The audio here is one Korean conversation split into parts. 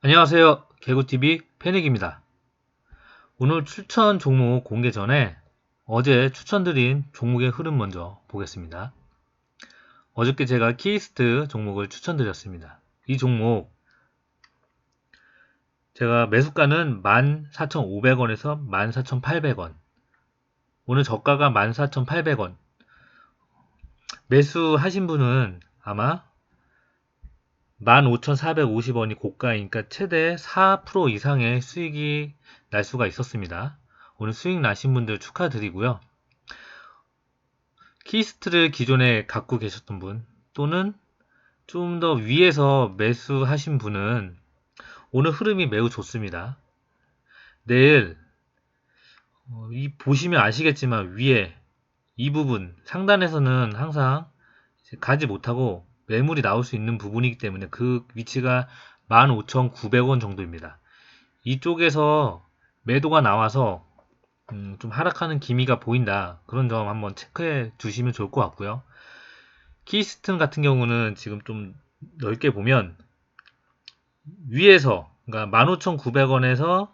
안녕하세요. 개구TV 패닉입니다. 오늘 추천 종목 공개 전에 어제 추천드린 종목의 흐름 먼저 보겠습니다. 어저께 제가 키이스트 종목을 추천드렸습니다. 이 종목 제가 매수가는 14,500원에서 14,800원 오늘 저가가 14,800원 매수하신 분은 아마 15,450원이 고가이니까 최대 4% 이상의 수익이 날 수가 있었습니다. 오늘 수익 나신 분들 축하드리고요. 키스트를 기존에 갖고 계셨던 분 또는 좀 더 위에서 매수하신 분은 오늘 흐름이 매우 좋습니다. 내일 어, 이 보시면 아시겠지만 위에 이 부분 상단에서는 항상 가지 못하고 매물이 나올 수 있는 부분이기 때문에 그 위치가 15,900원 정도입니다. 이쪽에서 매도가 나와서 음, 좀 하락하는 기미가 보인다. 그런 점 한번 체크해 주시면 좋을 것 같고요. 키스튼 같은 경우는 지금 좀 넓게 보면 위에서 그러니까 15,900원에서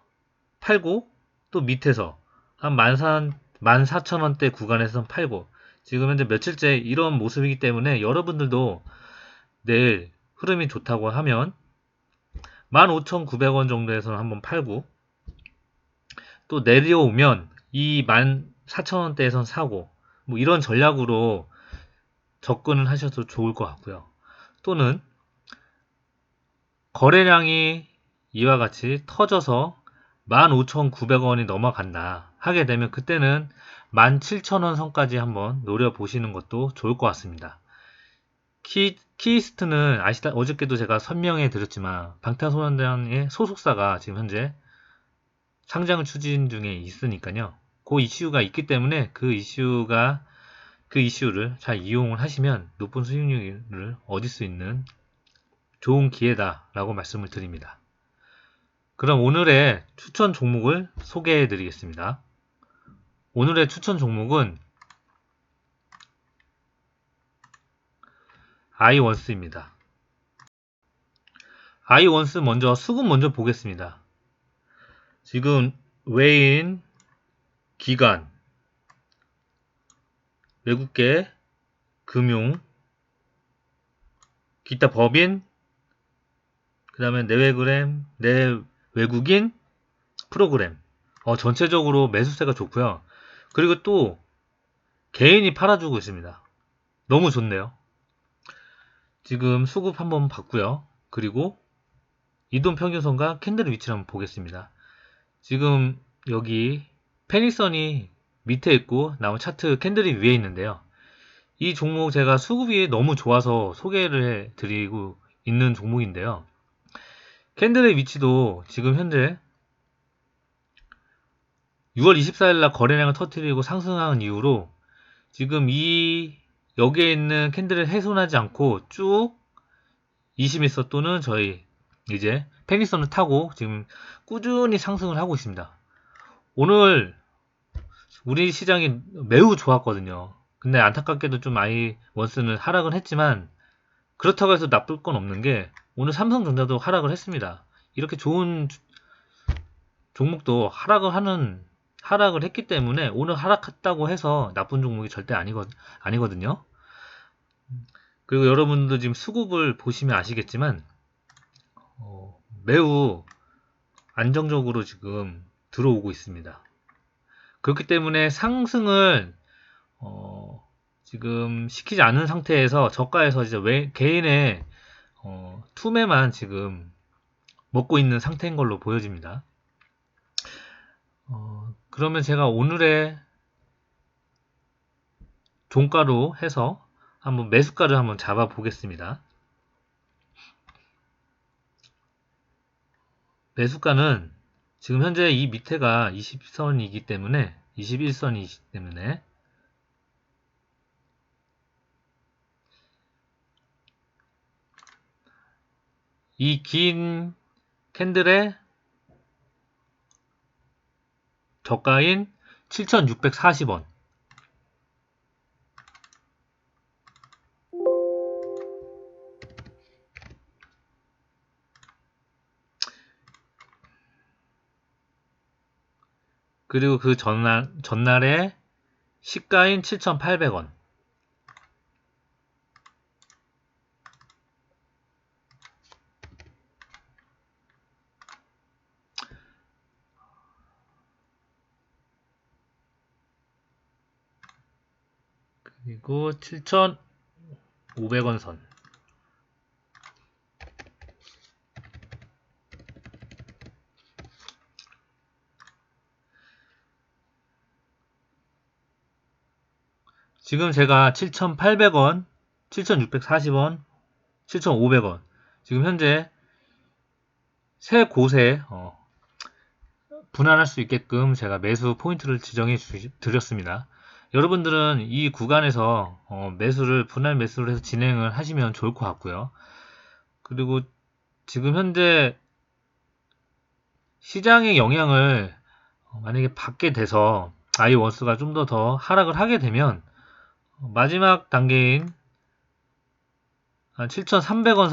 팔고 또 밑에서 한 14,000원대 구간에서 팔고 지금 현재 며칠째 이런 모습이기 때문에 여러분들도 내일 흐름이 좋다고 하면 15,900원 정도에서 한번 팔고 또 내려오면 이 14,000원대에선 사고 뭐 이런 전략으로 접근을 하셔도 좋을 것 같고요. 또는 거래량이 이와 같이 터져서 15,900원이 넘어간다 하게 되면 그때는 17,000원 선까지 한번 노려보시는 것도 좋을 것 같습니다. 키, 키스트는 아시다 어저께도 제가 설명해 드렸지만 방탄소년단의 소속사가 지금 현재 상장을 추진 중에 있으니까요. 그 이슈가 있기 때문에 그 이슈가 그 이슈를 잘 이용을 하시면 높은 수익률을 얻을 수 있는 좋은 기회다라고 말씀을 드립니다. 그럼 오늘의 추천 종목을 소개해 드리겠습니다. 오늘의 추천 종목은 아이원스입니다. 아이원스 먼저 수급 먼저 보겠습니다. 지금 외인, 기관, 외국계, 금융, 기타 법인, 그 다음에 내외그램, 내외국인, 프로그램. 어, 전체적으로 매수세가 좋고요. 그리고 또 개인이 팔아주고 있습니다. 너무 좋네요. 지금 수급 한번 봤고요. 그리고 이동 평균선과 캔들 위치를 한번 보겠습니다. 지금 여기 페니선이 밑에 있고 나온 차트 캔들이 위에 있는데요. 이 종목 제가 수급이 너무 좋아서 소개를 해 드리고 있는 종목인데요. 캔들의 위치도 지금 현재 6월 24일 날 거래량을 터뜨리고 상승한 이후로 지금 이 여기에 있는 캔들을 훼손하지 않고 쭉 20일서 또는 저희 이제 페니선을 타고 지금 꾸준히 상승을 하고 있습니다. 오늘 우리 시장이 매우 좋았거든요. 근데 안타깝게도 좀 아이 원스는 하락을 했지만 그렇다고 해서 나쁠 건 없는 게 오늘 삼성전자도 하락을 했습니다. 이렇게 좋은 종목도 하락을 하는 하락을 했기 때문에 오늘 하락했다고 해서 나쁜 종목이 절대 아니거, 아니거든요. 그리고 여러분도 지금 수급을 보시면 아시겠지만 어, 매우 안정적으로 지금 들어오고 있습니다. 그렇기 때문에 상승을 어, 지금 시키지 않은 상태에서 저가에서 이제 왜, 개인의 어, 투매만 지금 먹고 있는 상태인 걸로 보여집니다. 어, 그러면 제가 오늘의 종가로 해서 한번 매수가를 한번 잡아 보겠습니다. 매수가는 지금 현재 이 밑에가 20선이기 때문에 21선이기 때문에 이 긴 캔들의 저가인 7,640원. 그리고 그 전날, 전날에 시가인 7,800원. 그리고 7,500원 선. 지금 제가 7,800원, 7,640원, 7,500원. 지금 현재 세 곳에 어, 분할할 수 있게끔 제가 매수 포인트를 지정해 주, 드렸습니다. 여러분들은 이 구간에서 어, 매수를 분할 매수를 해서 진행을 하시면 좋을 것 같고요. 그리고 지금 현재 시장의 영향을 어, 만약에 받게 돼서 아이 원스가 좀 더 더 하락을 하게 되면 마지막 단계인 한 7,300원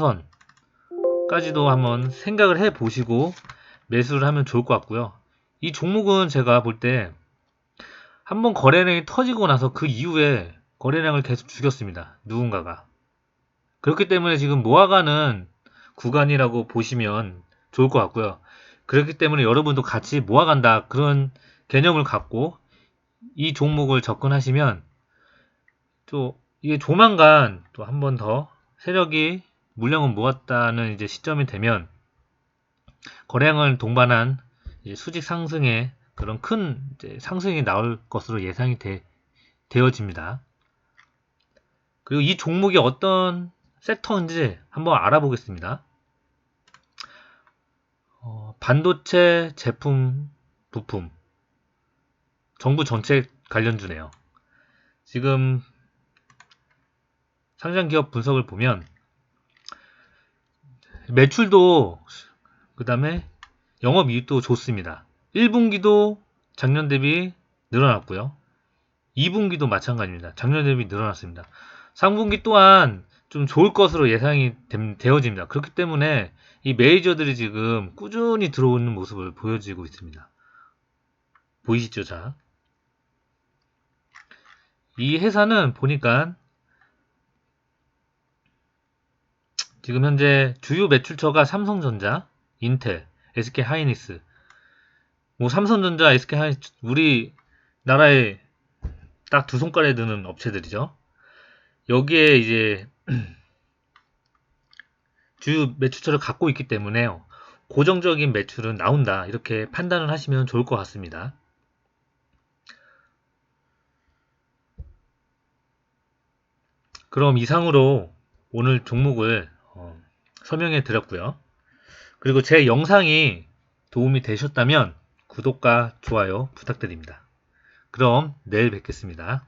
선까지도 한번 생각을 해 보시고 매수를 하면 좋을 것 같고요. 이 종목은 제가 볼때 한 번 거래량이 터지고 나서 그 이후에 거래량을 계속 죽였습니다. 누군가가. 그렇기 때문에 지금 모아가는 구간이라고 보시면 좋을 것 같고요. 그렇기 때문에 여러분도 같이 모아간다 그런 개념을 갖고 이 종목을 접근하시면 또 이게 조만간 또 한 번 더 세력이 물량을 모았다는 이제 시점이 되면 거래량을 동반한 수직 상승의 그런 큰 상승이 나올 것으로 예상이 되, 되어집니다. 그리고 이 종목이 어떤 섹터인지 한번 알아보겠습니다. 어, 반도체 제품 부품 정부 정책 관련주네요. 지금 상장 기업 분석을 보면 매출도 그 다음에 영업이익도 좋습니다. 1분기도 작년 대비 늘어났고요. 2분기도 마찬가지입니다. 작년 대비 늘어났습니다. 3분기 또한 좀 좋을 것으로 예상이 되어집니다. 그렇기 때문에 이 메이저들이 지금 꾸준히 들어오는 모습을 보여지고 있습니다. 보이시죠? 자. 이 회사는 보니까 지금 현재 주요 매출처가 삼성전자, 인텔, SK 하이닉스. 뭐 삼성전자, SK 하이닉스 우리 나라에 딱 두 손가락에 드는 업체들이죠. 여기에 이제 주요 매출처를 갖고 있기 때문에 고정적인 매출은 나온다. 이렇게 판단을 하시면 좋을 것 같습니다. 그럼 이상으로 오늘 종목을 어, 설명해 드렸고요. 그리고 제 영상이 도움이 되셨다면 구독과 좋아요 부탁드립니다. 그럼 내일 뵙겠습니다.